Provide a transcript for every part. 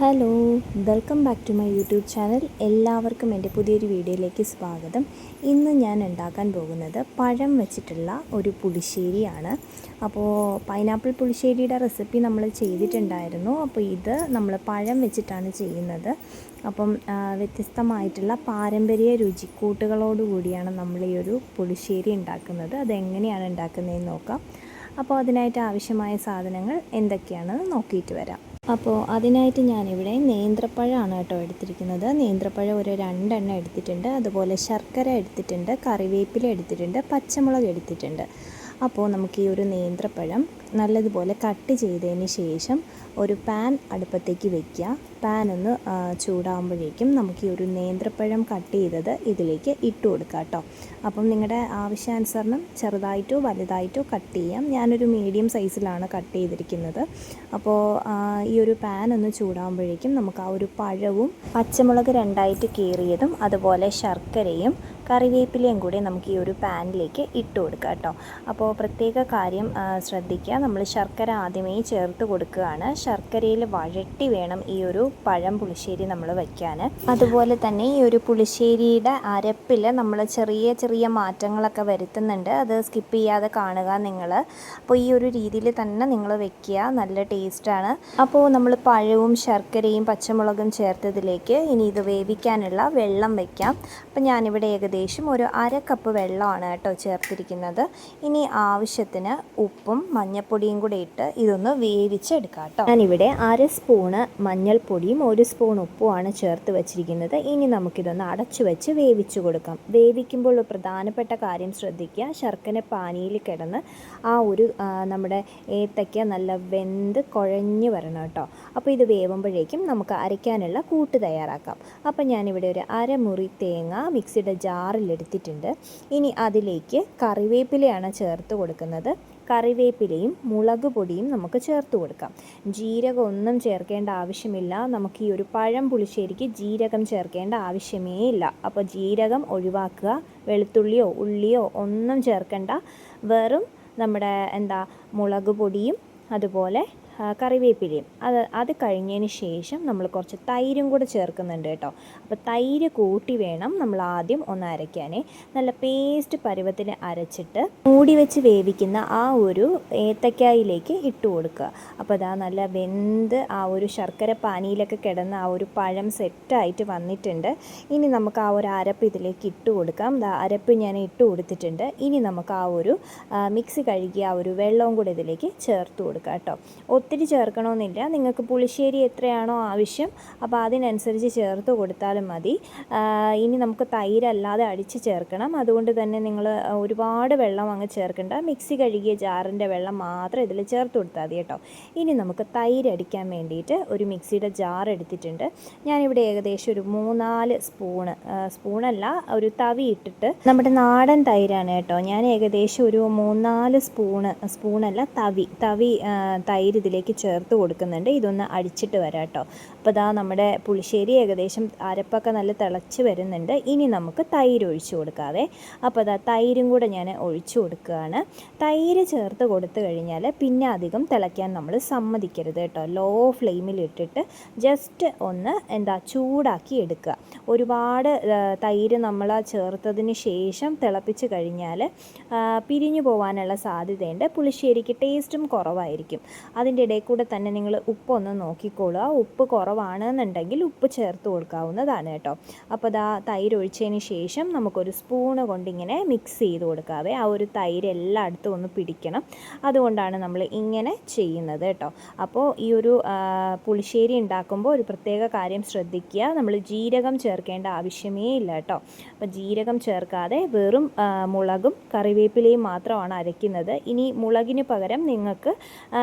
Hello welcome back to my YouTube channel. എല്ലാവർക്കും എന്റെ പുതിയൊരു വീഡിയോയിലേക്ക് സ്വാഗതം. ഇന്ന് ഞാൻ ഉണ്ടാക്കാൻ പോകുന്നത് പഴം വെച്ചിട്ടുള്ള ഒരു പുളിശ്ശേരിയാണ്. അപ്പോൾ പൈനാപ്പിൾ പുളിശ്ശേരിയുടെ റെസിപ്പി നമ്മൾ ചെയ്തിട്ടുണ്ടായിരുന്നു. അപ്പോൾ ഇത് നമ്മൾ പഴം വെച്ചിട്ടാണ് ചെയ്യുന്നത്. അപ്പം വ്യത്യസ്തമായിട്ടുള്ള പാരമ്പര്യ രുചിക്കൂട്ടുകളോട് കൂടിയാണ് നമ്മൾ ഈ ഒരു പുളിശ്ശേരി ഉണ്ടാക്കുന്നത്. അതെങ്ങനെയാണ് ഉണ്ടാക്കുന്നതെന്ന് നോക്കാം. അപ്പോൾ അതിനായിട്ട് ആവശ്യമായ സാധനങ്ങൾ എന്തൊക്കെയാണെന്ന് നോക്കിയിട്ട് വരാം. അപ്പോൾ അതിനായിട്ട് ഞാനിവിടെ നേന്ത്രപ്പഴമാണ് കേട്ടോ എടുത്തിരിക്കുന്നത്. നേന്ത്രപ്പഴം ഒരു രണ്ടെണ്ണം എടുത്തിട്ടുണ്ട്. അതുപോലെ ശർക്കര എടുത്തിട്ടുണ്ട് കറിവേപ്പില എടുത്തിട്ടുണ്ട് പച്ചമുളക് എടുത്തിട്ടുണ്ട്. അപ്പോൾ നമുക്ക് ഈ ഒരു നേന്ത്രപ്പഴം നല്ലതുപോലെ കട്ട് ചെയ്തതിന് ശേഷം ഒരു പാൻ അടുപ്പത്തേക്ക് വെക്കുക. പാൻ ഒന്ന് ചൂടാകുമ്പോഴേക്കും നമുക്ക് ഈ ഒരു നേന്ത്രപ്പഴം കട്ട് ചെയ്തത് ഇതിലേക്ക് ഇട്ട് കൊടുക്കുക കേട്ടോ. അപ്പം നിങ്ങളുടെ ആവശ്യാനുസരണം ചെറുതായിട്ടോ വലുതായിട്ടോ കട്ട് ചെയ്യാം. ഞാനൊരു മീഡിയം സൈസിലാണ് കട്ട് ചെയ്തിരിക്കുന്നത്. അപ്പോൾ ഈ ഒരു പാൻ ഒന്ന് ചൂടാകുമ്പോഴേക്കും നമുക്ക് ആ ഒരു പഴവും പച്ചമുളക് രണ്ടായിട്ട് കീറിയതും അതുപോലെ ശർക്കരയും കറിവേപ്പിലയും കൂടി നമുക്ക് ഈ ഒരു പാനിലേക്ക് ഇട്ട് കൊടുക്കുക കേട്ടോ. അപ്പോൾ പ്രത്യേക കാര്യം ശ്രദ്ധിക്കുക. നമ്മൾ ശർക്കര ആദ്യമേ ചേർത്ത് കൊടുക്കുകയാണ്. ശർക്കരയിൽ വഴട്ടി വേണം ഈ ഒരു പഴം പുളിശ്ശേരി നമ്മൾ വയ്ക്കാൻ അതുപോലെ തന്നെ ഈ ഒരു പുളിശ്ശേരിയുടെ അരപ്പിൽ നമ്മൾ ചെറിയ ചെറിയ മാറ്റങ്ങളൊക്കെ വരുത്തുന്നുണ്ട്. അത് സ്കിപ്പ് ചെയ്യാതെ കാണുക നിങ്ങൾ അപ്പോൾ ഈ ഒരു രീതിയിൽ തന്നെ നിങ്ങൾ വെക്കുക നല്ല ടേസ്റ്റാണ്. അപ്പോൾ നമ്മൾ പഴവും ശർക്കരയും പച്ചമുളകും ചേർത്തതിലേക്ക് ഇനി ഇത് വേവിക്കാനുള്ള വെള്ളം വയ്ക്കാം. അപ്പം ഞാനിവിടെ ഏകദേശം ഒരു അര കപ്പ് വെള്ളമാണ് കേട്ടോ ചേർത്തിരിക്കുന്നത്. ഇനി ആവശ്യത്തിന് ഉപ്പും മഞ്ഞൾപ്പൊടിയും കൂടെ ഇട്ട് ഇതൊന്ന് വേവിച്ചെടുക്കാം കേട്ടോ. ഞാനിവിടെ അര സ്പൂണ് മഞ്ഞൾപ്പൊടിയും ഒരു സ്പൂൺ ഉപ്പുമാണ് ചേർത്ത് വെച്ചിരിക്കുന്നത്. ഇനി നമുക്കിതൊന്ന് അടച്ചു വെച്ച് വേവിച്ചു കൊടുക്കാം. വേവിക്കുമ്പോൾ പ്രധാനപ്പെട്ട കാര്യം ശ്രദ്ധിക്കുക. ശർക്കര പാനിയിൽ കിടന്ന് ആ ഒരു നമ്മുടെ ഏത്തയ്ക്ക നല്ല വെന്ത് കുഴഞ്ഞു വരണം കേട്ടോ. അപ്പോൾ ഇത് വേവുമ്പോഴേക്കും നമുക്ക് അരയ്ക്കാനുള്ള കൂട്ട് തയ്യാറാക്കാം. അപ്പോൾ ഞാനിവിടെ ഒരു അരമുറി തേങ്ങ മിക്സിയുടെ ജാറിൽ എടുത്തിട്ടുണ്ട് ഇനി അതിലേക്ക് കറിവേപ്പിലയാണ് ചേർത്ത് കൊടുക്കുന്നത്. കറിവേപ്പിലയും മുളക് പൊടിയും നമുക്ക് ചേർത്ത് കൊടുക്കാം. ജീരകം ഒന്നും ചേർക്കേണ്ട ആവശ്യമില്ല. നമുക്ക് ഈ ഒരു പഴം പുളിശ്ശേരിക്ക് ജീരകം ചേർക്കേണ്ട ആവശ്യമേ ഇല്ല. അപ്പോൾ ജീരകം ഒഴിവാക്കുക. വെളുത്തുള്ളിയോ ഉള്ളിയോ ഒന്നും ചേർക്കേണ്ട. വെറും നമ്മുടെ എന്താ മുളക് പൊടിയും അതുപോലെ കറിവേപ്പിലയും. അത് അത് കഴിഞ്ഞതിന് ശേഷം നമ്മൾ കുറച്ച് തൈരും കൂടെ ചേർക്കുന്നുണ്ട് കേട്ടോ. അപ്പോൾ തൈര് കൂട്ടി വേണം നമ്മൾ ആദ്യം ഒന്ന് അരയ്ക്കാനേ. നല്ല പേസ്റ്റ് പരുവത്തിൽ അരച്ചിട്ട് മൂടി വെച്ച് വേവിക്കുന്ന ആ ഒരു ഏത്തക്കായിലേക്ക് ഇട്ട് കൊടുക്കുക. അപ്പോൾ അതാ നല്ല വെന്ത് ആ ഒരു ശർക്കര പാനിയിലൊക്കെ കിടന്ന് ആ ഒരു പഴം സെറ്റായിട്ട് വന്നിട്ടുണ്ട്. ഇനി നമുക്ക് ആ ഒരു അരപ്പ് ഇതിലേക്ക് ഇട്ട് കൊടുക്കാം. അരപ്പ് ഞാൻ ഇട്ട് കൊടുത്തിട്ടുണ്ട്. ഇനി നമുക്ക് ആ ഒരു മിക്സി കഴുകിയ ആ ഒരു വെള്ളവും കൂടെ ഇതിലേക്ക് ചേർത്ത് കൊടുക്കാം കേട്ടോ. ഒത്തിരി ചേർക്കണമെന്നില്ല. നിങ്ങൾക്ക് പുളിശ്ശേരി എത്രയാണോ ആവശ്യം അപ്പോൾ അതിനനുസരിച്ച് ചേർത്ത് കൊടുത്താലും മതി. ഇനി നമുക്ക് തൈരല്ലാതെ അടിച്ച് ചേർക്കണം. അതുകൊണ്ട് തന്നെ നിങ്ങൾ ഒരുപാട് വെള്ളം അങ്ങ് ചേർക്കേണ്ട. മിക്സി കഴുകിയ ജാറിന്റെ വെള്ളം മാത്രം ഇതിൽ ചേർത്ത് കൊടുത്താൽ മതി കേട്ടോ. ഇനി നമുക്ക് തൈരടിക്കാൻ വേണ്ടിയിട്ട് ഒരു മിക്സിയുടെ ജാർ എടുത്തിട്ടുണ്ട്. ഞാനിവിടെ ഏകദേശം ഒരു മൂന്നാൽ സ്പൂണ് സ്പൂണല്ല ഒരു തവി ഇട്ടിട്ട് നമ്മുടെ നാടൻ തൈരാണ് കേട്ടോ. ഞാൻ ഏകദേശം ഒരു മൂന്നാൽ സ്പൂണ് സ്പൂണല്ല തവി തവി തൈര് തൈര് ഇതിലേക്ക് ചേർത്ത് കൊടുക്കുന്നുണ്ട്. ഇതൊന്ന് അടിച്ചിട്ട് വരാം കേട്ടോ. അപ്പോൾ ഇതാ നമ്മുടെ പുളിശ്ശേരി ഏകദേശം അരപ്പൊക്കെ നല്ല തിളച്ച് വരുന്നുണ്ട്. ഇനി നമുക്ക് തൈര് ഒഴിച്ചു കൊടുക്കാതെ അപ്പോൾ ഇതാ തൈരും കൂടെ ഞാൻ ഒഴിച്ചു കൊടുക്കുകയാണ്. തൈര് ചേർത്ത് കൊടുത്തു കഴിഞ്ഞാൽ പിന്നെ അധികം തിളയ്ക്കാൻ നമ്മൾ സമ്മതിക്കരുത് കേട്ടോ. ലോ ഫ്ലെയിമിൽ ഇട്ടിട്ട് ജസ്റ്റ് ഒന്ന് എന്താ ചൂടാക്കി എടുക്കുക. ഒരുപാട് തൈര് നമ്മൾ ചേർത്തതിന് ശേഷം തിളപ്പിച്ച് കഴിഞ്ഞാൽ പിരിഞ്ഞു പോകാനുള്ള സാധ്യതയുണ്ട്. പുളിശ്ശേരിക്ക് ടേസ്റ്റും കുറവായിരിക്കും. അതിന്റെ ഇടയിൽ കൂടെ തന്നെ നിങ്ങൾ ഉപ്പൊന്ന് ആ ഉപ്പ് കുറവാണെന്നുണ്ടെങ്കിൽ ഉപ്പ് ചേർത്ത് കൊടുക്കാവുന്നതാണ് കേട്ടോ. അപ്പോൾ ദാ തൈര് ഒഴിച്ചതിന് ശേഷം നമുക്കൊരു സ്പൂണ് കൊണ്ടിങ്ങനെ മിക്സ് ചെയ്ത് കൊടുക്കാവേ. ആ ഒരു തൈര് എല്ലായിടത്തും ഒന്ന് പിടിക്കണം. അതുകൊണ്ടാണ് നമ്മൾ ഇങ്ങനെ ചെയ്യുന്നത് കേട്ടോ. അപ്പോൾ ഈ ഒരു പുളിശ്ശേരി ഉണ്ടാക്കുമ്പോൾ ഒരു പ്രത്യേക കാര്യം ശ്രദ്ധിക്കുക. നമ്മൾ ജീരകം ചേർക്കേണ്ട ആവശ്യമേ ഇല്ല കേട്ടോ. അപ്പോൾ ജീരകം ചേർക്കാതെ വെറും മുളകും കറിവേപ്പിലയും മാത്രമാണ് അരയ്ക്കുന്നത്. ഇനി മുളകിന് പകരം നിങ്ങൾക്ക് ആ,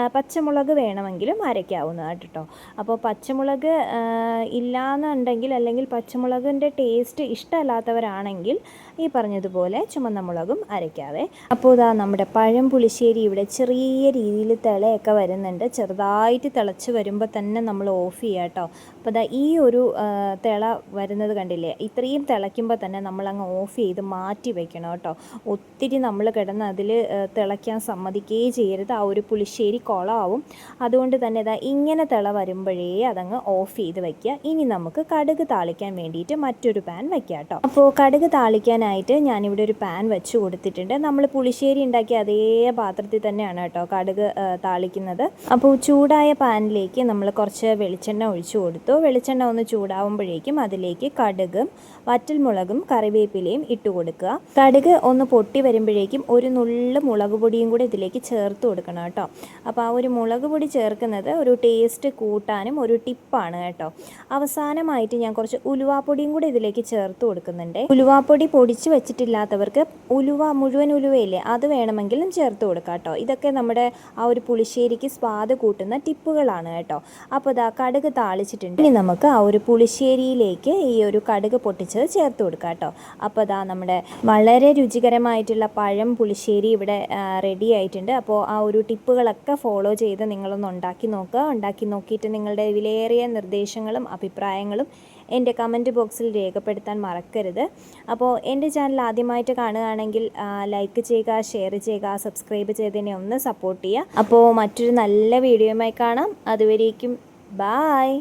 പച്ചമുളക് വേണമെങ്കിലും അരയ്ക്കാവുന്നതാണ് കേട്ടോ അപ്പോൾ പച്ചമുളക് ആ, ഇല്ലാന്നുണ്ടെങ്കിൽ അല്ലെങ്കിൽ പച്ചമുളകിന്റെ ടേസ്റ്റ് ഇഷ്ടമല്ലാത്തവരാണെങ്കിൽ ഈ പറഞ്ഞതുപോലെ ചുമന്ന മുളകും അരയ്ക്കാവേ. അപ്പോൾ ഇതാ നമ്മുടെ പഴം പുളിശ്ശേരി ഇവിടെ ചെറിയ രീതിയിൽ തിളയൊക്കെ വരുന്നുണ്ട്. ചെറുതായിട്ട് തിളച്ച് വരുമ്പോൾ തന്നെ നമ്മൾ ഓഫ് ചെയ്യുക കേട്ടോ. അപ്പോൾ ഇതാ ഈ ഒരു തിള വരുന്നത് കണ്ടില്ലേ? ഇത്രയും തിളയ്ക്കുമ്പോൾ തന്നെ നമ്മളങ്ങ് ഓഫ് ചെയ്ത് മാറ്റി വെക്കണം കേട്ടോ. ഒത്തിരി നമ്മൾ കിടന്ന് അതിൽ തിളയ്ക്കാൻ സമ്മതിക്കുകയേ ചെയ്യരുത്. ആ ഒരു പുളിശ്ശേരി കുളമാവും അതുകൊണ്ട് തന്നെ ഇതാ ഇങ്ങനെ തിള വരുമ്പോഴേ അതങ്ങ് ഓഫ് ചെയ്ത് വയ്ക്കുക ഇനി നമുക്ക് കടുക് താളിക്കാൻ വേണ്ടിയിട്ട് മറ്റൊരു പാൻ വയ്ക്കാം കേട്ടോ അപ്പോൾ കടുക് താളിക്കാനായിട്ട് ഞാനിവിടെ ഒരു പാൻ വെച്ച് കൊടുത്തിട്ടുണ്ട്. നമ്മൾ പുളിശ്ശേരി ഉണ്ടാക്കിയ അതേ പാത്രത്തിൽ തന്നെയാണ് കേട്ടോ കടുക് താളിക്കുന്നത്. അപ്പോൾ ചൂടായ പാനിലേക്ക് നമ്മൾ കുറച്ച് വെളിച്ചെണ്ണ ഒഴിച്ചു കൊടുത്തു. വെളിച്ചെണ്ണ ഒന്ന് ചൂടാവുമ്പോഴേക്കും അതിലേക്ക് കടുകും വറ്റൽമുളകും കറിവേപ്പിലയും ഇട്ട് കൊടുക്കുക. കടുക് ഒന്ന് പൊട്ടി വരുമ്പോഴേക്കും ഒരു നുള്ളു മുളക് പൊടിയും കൂടി ഇതിലേക്ക് ചേർത്ത് കൊടുക്കണം കേട്ടോ അപ്പോൾ ആ ഒരു മുളക് പൊടി ചേർക്കുന്നത് ഒരു ടേസ്റ്റ് കൂട്ടാനും ഒരു ടിപ്പാണ് കേട്ടോ. അവസാനമായിട്ട് ഞാൻ കുറച്ച് ഉലുവാപ്പൊടിയും കൂടി ഇതിലേക്ക് ചേർത്ത് കൊടുക്കുന്നുണ്ട്. ഉലുവാപ്പൊടി പൊടിച്ച് വെച്ചിട്ടില്ലാത്തവർക്ക് ഉലുവ മുഴുവൻ ഉലുവയില്ലേ അത് വേണമെങ്കിലും ചേർത്ത് കൊടുക്കാം കേട്ടോ. ഇതൊക്കെ നമ്മുടെ ആ ഒരു പുളിശ്ശേരിക്ക് സ്വാദ് കൂട്ടുന്ന ടിപ്പുകളാണ് കേട്ടോ. അപ്പോൾ ഇതാ കടുക് താളിച്ചിട്ടുണ്ട്. ഇനി നമുക്ക് ആ ഒരു പുളിശ്ശേരിയിലേക്ക് ഈ ഒരു കടുക് പൊട്ടിച്ചത് ചേർത്ത് കൊടുക്കാം കേട്ടോ. അപ്പോൾ ഇതാ നമ്മുടെ വളരെ രുചികരമായിട്ടുള്ള പഴം പുളിശ്ശേരി ഇവിടെ റെഡി ആയിട്ടുണ്ട്. അപ്പോൾ ആ ഒരു ടിപ്പുകളൊക്കെ ഫോളോ ചെയ്ത് നിങ്ങളൊന്ന് ഉണ്ടാക്കി നോക്കുക. ഉണ്ടാക്കി നോക്കിയിട്ട് നിങ്ങളുടെ വിലയേറിയ നിർദ്ദേശങ്ങളും അഭിപ്രായങ്ങളും എന്റെ കമന്റ് ബോക്സിൽ രേഖപ്പെടുത്താൻ മറക്കരുത്. അപ്പോൾ എന്റെ ചാനൽ ആദ്യമായിട്ട് കാണുകയാണെങ്കിൽ ലൈക്ക് ചെയ്യുക ഷെയർ ചെയ്യുക സബ്സ്ക്രൈബ് ചെയ്തതിനെ ഒന്ന് സപ്പോർട്ട് ചെയ്യുക. അപ്പോൾ മറ്റൊരു നല്ല വീഡിയോയുമായി കാണാം. അതുവരേക്കും ബായ്